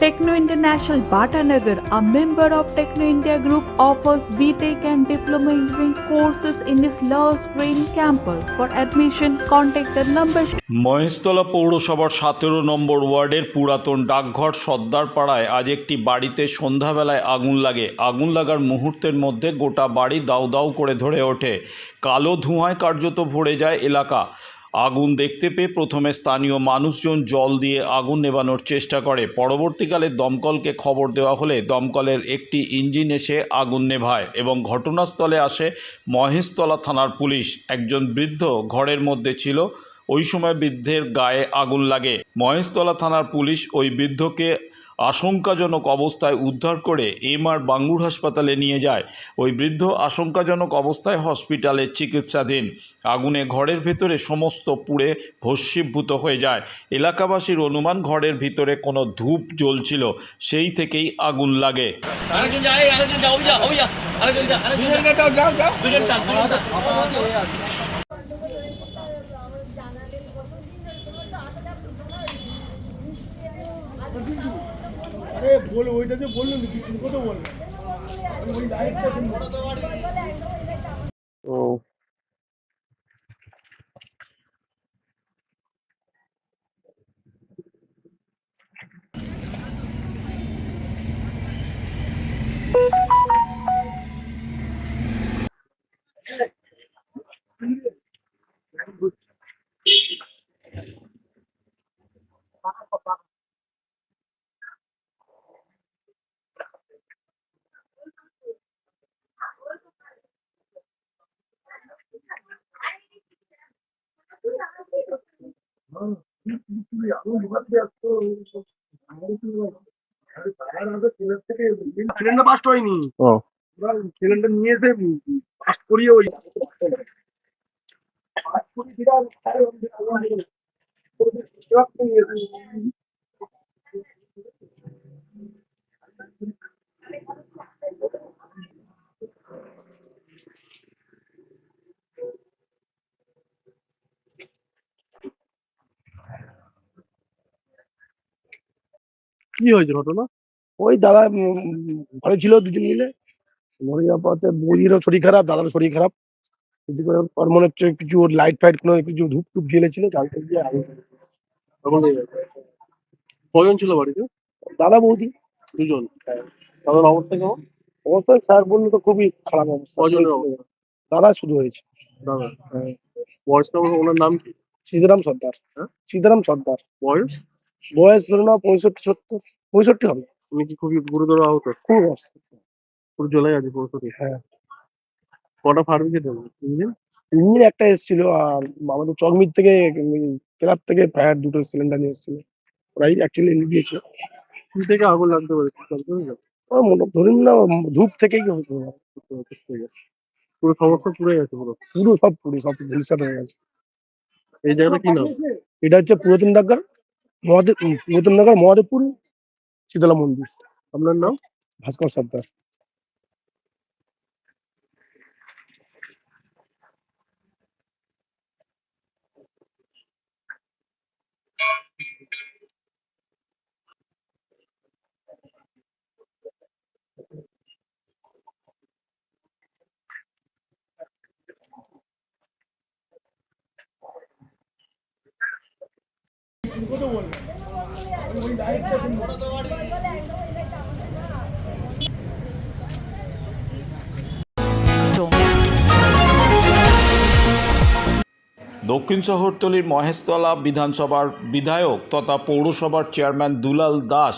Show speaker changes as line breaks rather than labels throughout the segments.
Techno International Bhatanagar, a member of Techno India Group, offers BTEC and Diploma Engineering courses in its Love Green campus. For admission, contact the number
Maheshtala পৌরসভার সতেরো নম্বর ওয়ার্ডের পুরাতন ডাকঘর সর্দারপাড়ায় আজ একটি বাড়িতে সন্ধ্যাবেলায় আগুন লাগে আগুন লাগার মুহূর্তের মধ্যে গোটা বাড়ি দাউ দাউ করে ধরে ওঠে কালো ধোঁয়ায় কার্যত ভরে যায় এলাকা আগুন দেখতে পেয়ে প্রথমে স্থানীয় মানুষজন জল দিয়ে আগুন নেভানোর চেষ্টা করে। পরবর্তীকালে দমকলকে খবর দেওয়া হলে দমকলের একটি ইঞ্জিন এসে আগুন নেভায় এবং ঘটনাস্থলে আসে মহেশতলা থানার পুলিশ। একজন বৃদ্ধ ঘরের মধ্যে ছিল, ওই সময় বৃদ্ধের গায়ে আগুন লাগে। মহেশতলা থানার পুলিশ ওই বৃদ্ধকে আশঙ্কাজনক অবস্থায় উদ্ধার করে এমআর বাঙ্গুর হাসপাতালে নিয়ে যায়। ওই বৃদ্ধ আশঙ্কাজনক অবস্থায় হসপিটালে চিকিৎসাধীন। আগুনে ঘরের ভেতরে সমস্ত পুড়ে ভস্মীভূত হয়ে যায়। এলাকাবাসীর অনুমান ঘরের ভিতরে কোনো ধূপ জ্বলছিল সেই থেকেই আগুন লাগে।
আরেকজন যা আরেকজন যা
আরে বল ওইটা যে বললেন কিছু কথা বল। ওই লাইটটা
ও।
সিলিন্ডার পাস্ট হয়নি। সিলিন্ডার নিয়ে এসে পাস্ট করিয়ে ওই পাস্ট করিয়ে
কি হয়েছে ঘটনা?
ওই দাদা ঘরে ছিল দুজন মিলে। ঘরে যাওয়ার পর তো বৌদিরও শরীর খারাপ দাদারও শরীর খারাপ। ওর মনে হচ্ছে কিছু লাইট ফাইট কোনো কিছু ধূপ টুপ জ্বেলেছিল জানতে গিয়ে
কজন ছিল বাড়িতে?
দাদা বৌদি।
দুজন। তাদের অবস্থা কেমন?
অবস্থা স্যার বলল তো খুবই খারাপ অবস্থা। দাদা শুধু হয়েছে।
দাদা। বয়সটা ওনার নাম কি?
সীতারাম সর্দার।
হ্যাঁ?
সীতারাম সর্দার।
বয়স?
বয়স ধরে নাও পঁয়ষট্টি সত্তর পঁয়ষট্টি হবে।
উনি কি খুবই গুরুতর আহত?
খুব অবস্থা
পুরো জ্বলে গেছে পুরোপুরি
হ্যাঁ।
কটা ফার্মিকে দেবো ইঞ্জিন
ইঞ্জিন একটা এসেছিল আর আমাদের চকমির থেকে ক্লাব থেকে ফায়ার দুটো সিলিন্ডার নিয়ে এসেছিল। ওরাই অ্যাকচুয়ালি দিয়েছে
কি থেকে আগুন লাগতে পারে? পারে
ওর মনে ধরুন না ধূপ থেকেই হতে পারে।
পুরো সমস্যা পুড়ে গেছে পুরো।
পুরো সব পুরো সব ভবিষ্যৎ হয়ে গেছে।
এই জায়গাটা কি নাম?
এটা হচ্ছে পুরাতন ডাকার মহাদেব নতুন নগর মহাদেবপুর শীতলা মন্দির।
আপনার নাম?
ভাস্কর সর্দার।
দক্ষিণ শহরতলির মহেশতলা বিধানসভার বিধায়ক তথা পৌরসভার চেয়ারম্যান দুলাল দাস,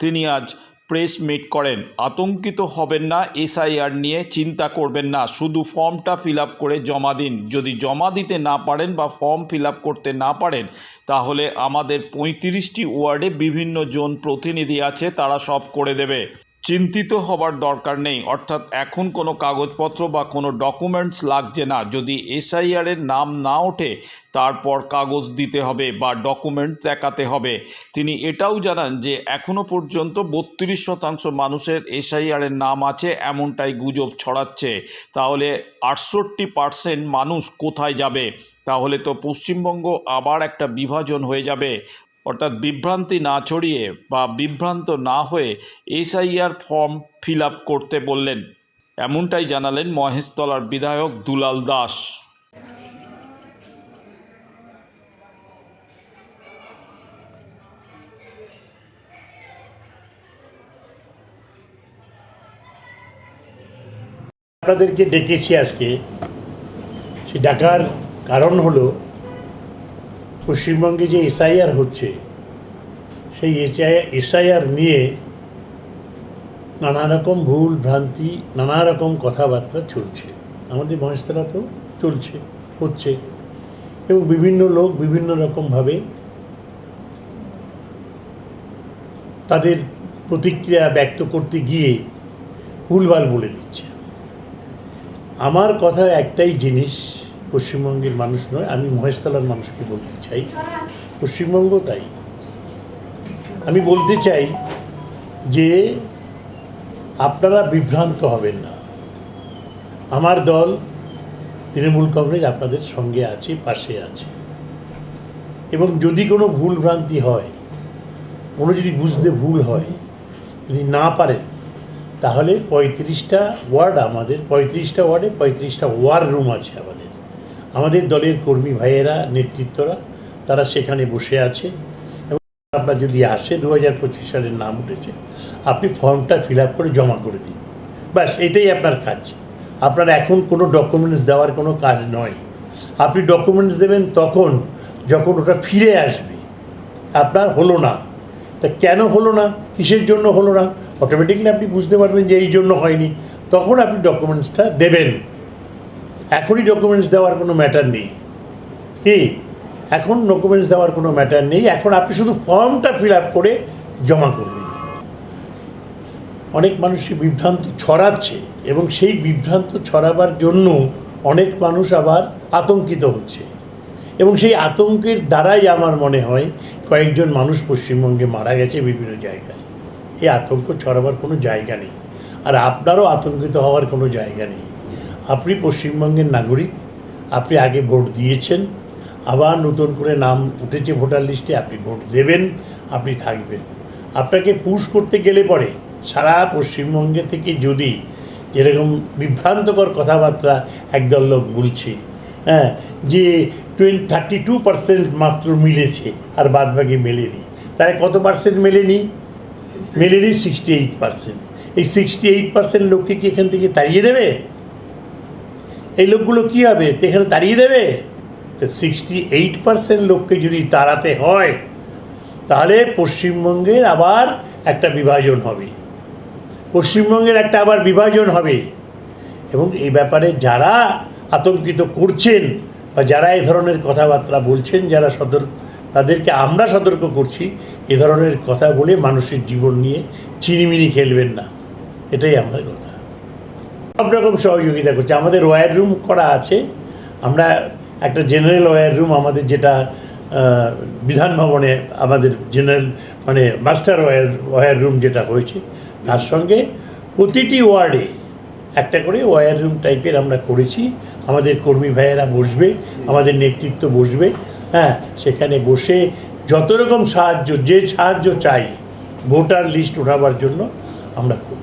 তিনি আজ প্রেস মিট করেন। আতঙ্কিত হবেন না, এসআইআর নিয়ে চিন্তা করবেন না, শুধু ফর্মটা ফিল করে জমা দিন। যদি জমা দিতে না পারেন বা ফর্ম ফিল করতে না পারেন, তাহলে আমাদের পঁয়ত্রিশটি ওয়ার্ডে বিভিন্ন জন প্রতিনিধি আছে, তারা সব করে দেবে। চিন্তিত হবার দরকার নেই। অর্থাৎ এখন কোনো কাগজপত্র বা কোনো ডকুমেন্টস লাগছে না। যদি এসআইআর এর নাম না ওঠে, তারপর কাগজ দিতে হবে বা ডকুমেন্ট দেখাতে হবে। তিনি এটাও জানান যে এখনও পর্যন্ত বত্রিশ শতাংশ মানুষের এসআইআর এর নাম আছে, এমনটাই গুজব ছড়াচ্ছে। তাহলে আটষট্টি পার্সেন্ট মানুষ কোথায় যাবে? তাহলে তো পশ্চিমবঙ্গ আবার একটা বিভাজন হয়ে যাবে। অর্থাৎ বিভ্রান্তি না ছড়িয়ে বা বিভ্রান্ত না হয়ে এসআইআর ফর্ম ফিল করতে বললেন। এমনটাই জানালেন মহেশতলার বিধায়ক দুলাল দাস।
আপনাদেরকে ডেকেছি আজকে, সে ডাকার কারণ হলো পশ্চিমবঙ্গে যে এসআইআর হচ্ছে, সেই এসআইআর নিয়ে নানা রকম ভুল, ভ্রান্তি নানা রকম কথাবার্তা চলছে। আমাদের মহেশতলাতেও চলছে, হচ্ছে। এবং বিভিন্ন লোক বিভিন্ন রকমভাবে তাদের প্রতিক্রিয়া ব্যক্ত করতে গিয়ে ভুলভাল বলে দিচ্ছে। আমার কথা একটাই জিনিস পশ্চিমবঙ্গের মানুষ নয়, আমি মহেশতলার মানুষকে বলতে চাই। পশ্চিমবঙ্গ তাই। আমি বলতে চাই যে আপনারা বিভ্রান্ত হবেন না। আমার দল তৃণমূল কংগ্রেস আপনাদের সঙ্গে আছে, পাশে আছে। এবং যদি কোনো ভুল ভ্রান্তি হয়, কোনো যদি বুঝতে ভুল হয়, যদি না পারেন, তাহলে পঁয়ত্রিশটা ওয়ার্ড আমাদের, পঁয়ত্রিশটা ওয়ার্ডে পঁয়ত্রিশটা ওয়ার রুম আছে আমাদের। আমাদের দলের কর্মী ভাইয়েরা, নেতৃত্বরা, তারা সেখানে বসে আছে। এবং আপনার যদি আসে দু হাজার পঁচিশ সালের নাম উঠেছে, আপনি ফর্মটা ফিল আপ করে জমা করে দিন। ব্যাস, এটাই আপনার কাজ। আপনার এখন কোনো ডকুমেন্টস দেওয়ার কোনো কাজ নয়। আপনি ডকুমেন্টস দেবেন তখন যখন ওটা ফিরে আসবে, আপনার হলো না। তা কেন হলো না? কিসের জন্য হলো না? অটোমেটিকলি আপনি বুঝতে পারবেন যে এই জন্য হয়নি। তখন আপনি ডকুমেন্টসটা দেবেন। এখনই ডকুমেন্টস দেওয়ার কোনো ম্যাটার নেই। কি? এখন ডকুমেন্টস দেওয়ার কোনো ম্যাটার নেই। এখন আপনি শুধু ফর্মটা ফিল আপ করে জমা করে দিন অনেক মানুষই বিভ্রান্ত ছড়াচ্ছে এবং সেই বিভ্রান্ত ছড়াবার জন্য অনেক মানুষ আবার আতঙ্কিত হচ্ছে। এবং সেই আতঙ্কের দ্বারাই আমার মনে হয় কয়েকজন মানুষ পশ্চিমবঙ্গে মারা গেছে বিভিন্ন জায়গায়। এই আতঙ্ক ছড়াবার কোনো জায়গা নেই। আর আপনারও আতঙ্কিত হওয়ার কোনো জায়গা নেই। আপনি পশ্চিমবঙ্গের নাগরিক আপনি আগে ভোট দিয়েছেন আবার নতুন করে নাম উঠেছে ভোটার লিস্টে আপনি ভোট দেবেন আপনি থাকবেন। আপনাকে পুশ করতে গেলে পরে সারা পশ্চিমবঙ্গে থেকে যদি যেরকম বিভ্রান্তকর কথাবার্তা একদল লোক বলছে হ্যাঁ যে টোয়েন্টি থার্টি টু পার্সেন্ট মাত্র মিলেছে আর বাদবাকি মেলেনি। তাই কত পার্সেন্ট মেলেনি? মেলেনি সিক্সটি এইট পার্সেন্ট এই সিক্সটি এইট পার্সেন্ট লোককে কি এখান থেকে তাড়িয়ে দেবে? এই লোকগুলো কী হবে? এখানে তাড়িয়ে দেবে? তো সিক্সটি এইট পার্সেন্ট লোককে যদি তাড়াতে হয়, তাহলে পশ্চিমবঙ্গের আবার একটা বিভাজন হবে। পশ্চিমবঙ্গের একটা আবার বিভাজন হবে। এবং এই ব্যাপারে যারা আতঙ্কিত করছেন বা যারা এই ধরনের কথাবার্তা বলছেন, যারা সতর্ক, তাদেরকে আমরা সতর্ক করছি, এ ধরনের কথা বলে মানুষের জীবন নিয়ে চিনিমিনি খেলবেন না। এটাই আমার কথা। সব রকম সহযোগিতা করছে। আমাদের ওয়্যার রুম করা আছে। আমরা একটা জেনারেল ওয়ার রুম আমাদের যেটা বিধান ভবনে আমাদের জেনারেল মানে মাস্টার ওয়ার ওয়্যার রুম যেটা হয়েছে, তার সঙ্গে প্রতিটি ওয়ার্ডে একটা করে ওয়্যার রুম টাইপের আমরা করেছি। আমাদের কর্মী ভাইয়েরা বসবে, আমাদের নেতৃত্ব বসবে হ্যাঁ সেখানে বসে যত রকম সাহায্য, যে সাহায্য চাই, ভোটার লিস্ট ওঠাবার জন্য আমরা করব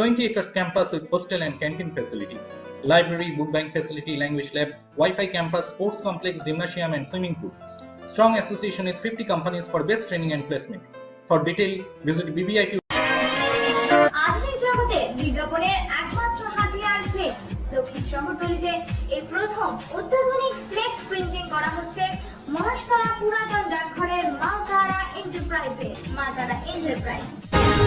20 acres campus with hostel and canteen facility, library, book bank facility, language lab, Wi-Fi campus, sports complex, gymnasium, and swimming pool. Strong association with 50 companies for best training and placement. For detail, visit BBIT
আধুনিক জগতে বিজ্ঞাপনের একমাত্র হাতিয়ার flakes দক্ষিণ মহাশতলা পুরাতন ডাকঘরের মালতারা enterprise
প্রাইজে মা enterprise